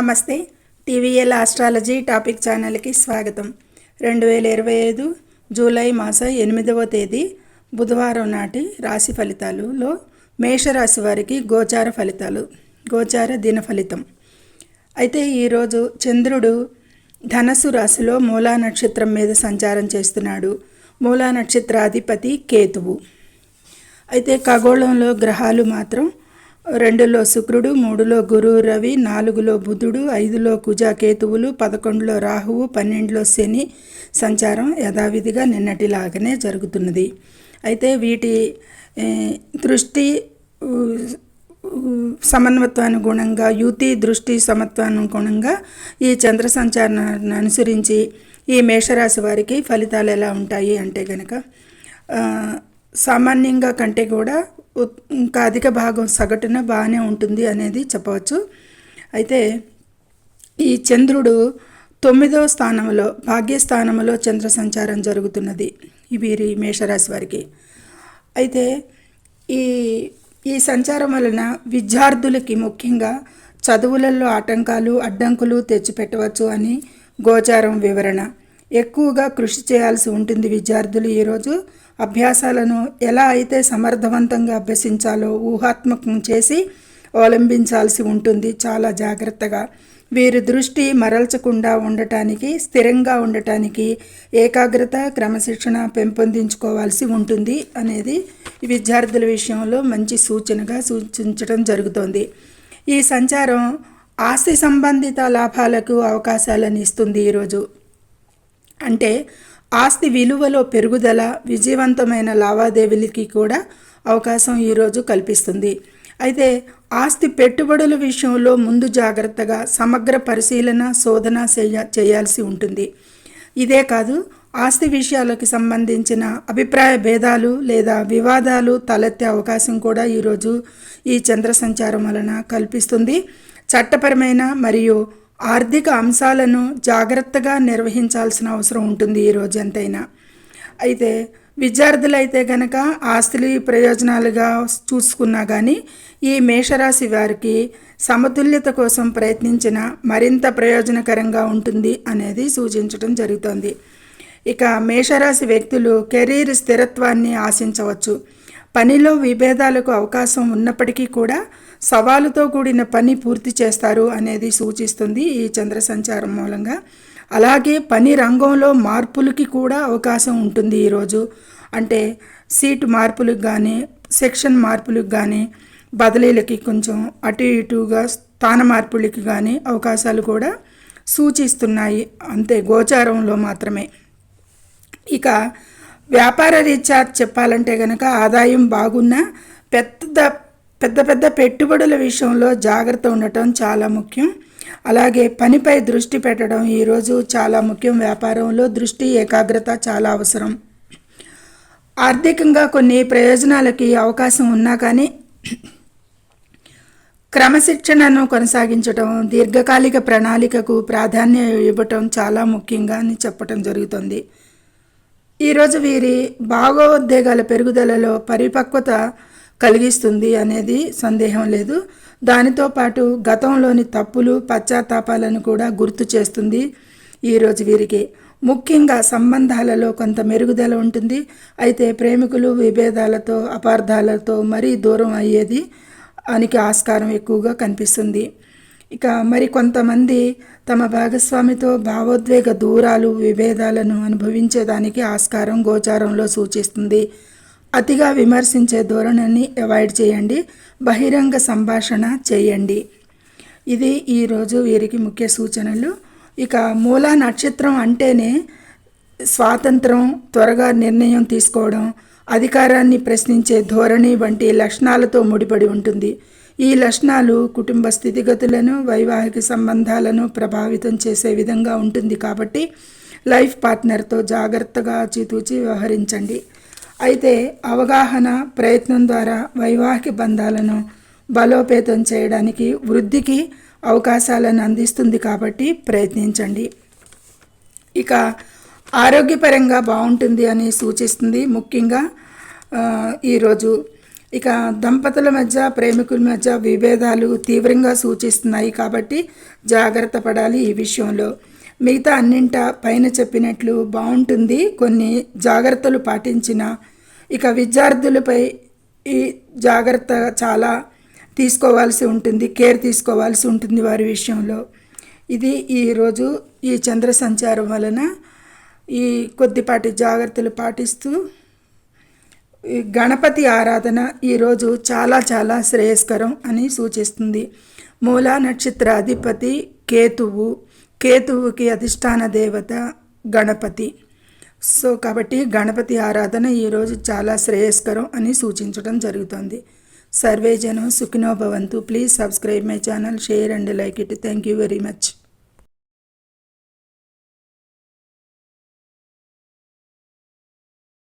నమస్తే. TVL astrology topic ఛానల్కి స్వాగతం. రెండు వేల ఇరవై ఐదు జూలై మాసం ఎనిమిదవ తేదీ బుధవారం నాటి రాశి ఫలితాలులో మేషరాశి వారికి గోచార ఫలితాలు గోచార దిన ఫలితం. అయితే ఈరోజు చంద్రుడు ధనస్సు రాశిలో మూలా నక్షత్రం మీద సంచారం చేస్తున్నాడు. మూలా నక్షత్రాధిపతి కేతువు. అయితే ఖగోళంలో గ్రహాలు మాత్రం రెండులో శుక్రుడు మూడులో గురు రవి నాలుగులో బుధుడు ఐదులో కుజాకేతువులు పదకొండులో రాహువు పన్నెండులో శని సంచారం యథావిధిగా నిన్నటిలాగానే జరుగుతున్నది. అయితే వీటి దృష్టి సమన్వత్వానుగుణంగా యుతి దృష్టి సమత్వానుగుణంగా ఈ చంద్ర సంచారాన్ని అనుసరించి ఈ మేషరాశి వారికి ఫలితాలు ఎలా ఉంటాయి అంటే కనుక సామాన్యంగా కంటే కూడా ఇంకా అధిక భాగం సగటున బాగానే ఉంటుంది అనేది చెప్పవచ్చు. అయితే ఈ చంద్రుడు తొమ్మిదవ స్థానంలో భాగ్యస్థానంలో చంద్ర సంచారం జరుగుతున్నది. వీరి మేషరాశి వారికి. అయితే ఈ ఈ సంచారం వలన విద్యార్థులకి ముఖ్యంగా చదువులలో ఆటంకాలు అడ్డంకులు తెచ్చిపెట్టవచ్చు అని గోచారం వివరణ. ఎక్కువగా కృషి చేయాల్సి ఉంటుంది విద్యార్థులు ఈరోజు అభ్యాసాలను ఎలా అయితే సమర్థవంతంగా అభ్యసించాలో ఊహాత్మకం చేసి అవలంబించాల్సి ఉంటుంది. చాలా జాగ్రత్తగా. వీరి దృష్టి మరల్చకుండా ఉండటానికి స్థిరంగా ఉండటానికి ఏకాగ్రత క్రమశిక్షణ పెంపొందించుకోవాల్సి ఉంటుంది అనేది విద్యార్థుల విషయంలో మంచి సూచనగా సూచించడం జరుగుతోంది. ఈ సంచారం ఆస్తి సంబంధిత లాభాలకు అవకాశాలను ఇస్తుంది ఈరోజు. అంటే ఆస్తి విలువలో పెరుగుదల విజయవంతమైన లావాదేవీలకి కూడా అవకాశం ఈరోజు కల్పిస్తుంది. అయితే ఆస్తి పెట్టుబడుల విషయంలో ముందు జాగ్రత్తగా సమగ్ర పరిశీలన శోధన చేయ చేయాల్సి ఉంటుంది. ఇదే కాదు ఆస్తి విషయాలకు సంబంధించిన అభిప్రాయ భేదాలు లేదా వివాదాలు తలెత్తే అవకాశం కూడా ఈరోజు ఈ చంద్ర సంచారం వలన కల్పిస్తుంది. చట్టపరమైన మరియు ఆర్థిక అంశాలను జాగ్రత్తగా నిర్వహించాల్సిన అవసరం ఉంటుంది ఈ రోజంతైనా అయితే విద్యార్థులైతే కనుక ఆస్తులు ప్రయోజనాలుగా చూసుకున్నా కానీ ఈ మేషరాశి వారికి సమతుల్యత కోసం ప్రయత్నించిన మరింత ప్రయోజనకరంగా ఉంటుంది అనేది సూచించడం జరుగుతోంది. ఇక మేషరాశి వ్యక్తులు కెరీర్ స్థిరత్వాన్ని ఆశించవచ్చు. పనిలో విభేదాలకు అవకాశం ఉన్నప్పటికీ కూడా సవాలుతో కూడిన పని పూర్తి చేస్తారు అనేది సూచిస్తుంది ఈ చంద్ర సంచారం మూలంగా. అలాగే పని రంగంలో మార్పులకి కూడా అవకాశం ఉంటుంది ఈరోజు అంటే సీటు మార్పులకు కానీ సెక్షన్ మార్పులకు కానీ బదిలీలకి కొంచెం అటు ఇటుగా స్థాన మార్పులకి కానీ అవకాశాలు కూడా సూచిస్తున్నాయి. అంతే గోచారంలో మాత్రమే. ఇక వ్యాపార రీత్యా చెప్పాలంటే కనుక ఆదాయం బాగున్నా పెద్ద పెద్ద పెద్ద పెట్టుబడుల విషయంలో జాగ్రత్త ఉండటం చాలా ముఖ్యం. అలాగే పనిపై దృష్టి పెట్టడం ఈరోజు చాలా ముఖ్యం. వ్యాపారంలో దృష్టి ఏకాగ్రత చాలా అవసరం. ఆర్థికంగా కొన్ని ప్రయోజనాలకి అవకాశం ఉన్నా కానీ క్రమశిక్షణను కొనసాగించడం దీర్ఘకాలిక ప్రణాళికకు ప్రాధాన్యం ఇవ్వటం చాలా ముఖ్యంగా అని చెప్పటం జరుగుతుంది. ఈరోజు వీరి భావోద్వేగాల పెరుగుదలలో పరిపక్వత కలిగిస్తుంది అనేది సందేహం లేదు. దానితో పాటు గతంలోని తప్పులు పశ్చాత్తాపాలను కూడా గుర్తు చేస్తుంది ఈరోజు వీరికి. ముఖ్యంగా సంబంధాలలో కొంత మెరుగుదల ఉంటుంది. అయితే ప్రేమికులు విభేదాలతో అపార్థాలతో మరీ దూరం అయ్యేది అనికి ఆస్కారం ఎక్కువగా కనిపిస్తుంది. ఇక మరి కొంతమంది తమ భాగస్వామితో భావోద్వేగ దూరాలు విభేదాలను అనుభవించేదానికి ఆస్కారం గోచారంలో సూచిస్తుంది. అతిగా విమర్శించే ధోరణిని అవాయిడ్ చేయండి. బహిరంగ సంభాషణ చేయండి. ఇది ఈరోజు వీరికి ముఖ్య సూచనలు. ఇక మూల నక్షత్రం అంటేనే స్వాతంత్రం త్వరగా నిర్ణయం తీసుకోవడం అధికారాన్ని ప్రశ్నించే ధోరణి వంటి లక్షణాలతో ముడిపడి ఉంటుంది. ఈ లక్షణాలు కుటుంబ స్థితిగతులను వైవాహిక సంబంధాలను ప్రభావితం చేసే విధంగా ఉంటుంది కాబట్టి లైఫ్ పార్ట్నర్తో జాగ్రత్తగా ఆచితూచి వ్యవహరించండి. అయితే అవగాహన ప్రయత్నం ద్వారా వైవాహిక బంధాలను బలోపేతం చేయడానికి వృద్ధికి అవకాశాలను అందిస్తుంది కాబట్టి ప్రయత్నించండి. ఇక ఆరోగ్యపరంగా బాగుంటుంది అని సూచిస్తుంది. ముఖ్యంగా ఈరోజు ఇక దంపతుల మధ్య ప్రేమికుల మధ్య విభేదాలు తీవ్రంగా సూచిస్తున్నాయి కాబట్టి జాగ్రత్త పడాలి ఈ విషయంలో. మిగతా అన్నింట పైన చెప్పినట్లు బాగుంటుంది కొన్ని జాగ్రత్తలు పాటించిన. ఇక విద్యార్థులపై ఈ జాగ్రత్త చాలా తీసుకోవాల్సి ఉంటుంది కేర్ తీసుకోవాల్సి ఉంటుంది వారి విషయంలో. ఇది ఈరోజు ఈ చంద్ర సంచారం వలన ఈ కొద్దిపాటి జాగ్రత్తలు పాటిస్తూ గణపతి ఆరాధన ఈరోజు చాలా చాలా శ్రేయస్కరం అని సూచిస్తుంది. మూలా నక్షత్ర అధిపతి కేతువు కేతువుకి అధిష్టాన దేవత గణపతి. సో కాబట్టి గణపతి ఆరాధన ఈరోజు చాలా శ్రేయస్కరం అని సూచించడం జరుగుతుంది. సర్వే జనం please subscribe my channel share and like it. Thank you very much.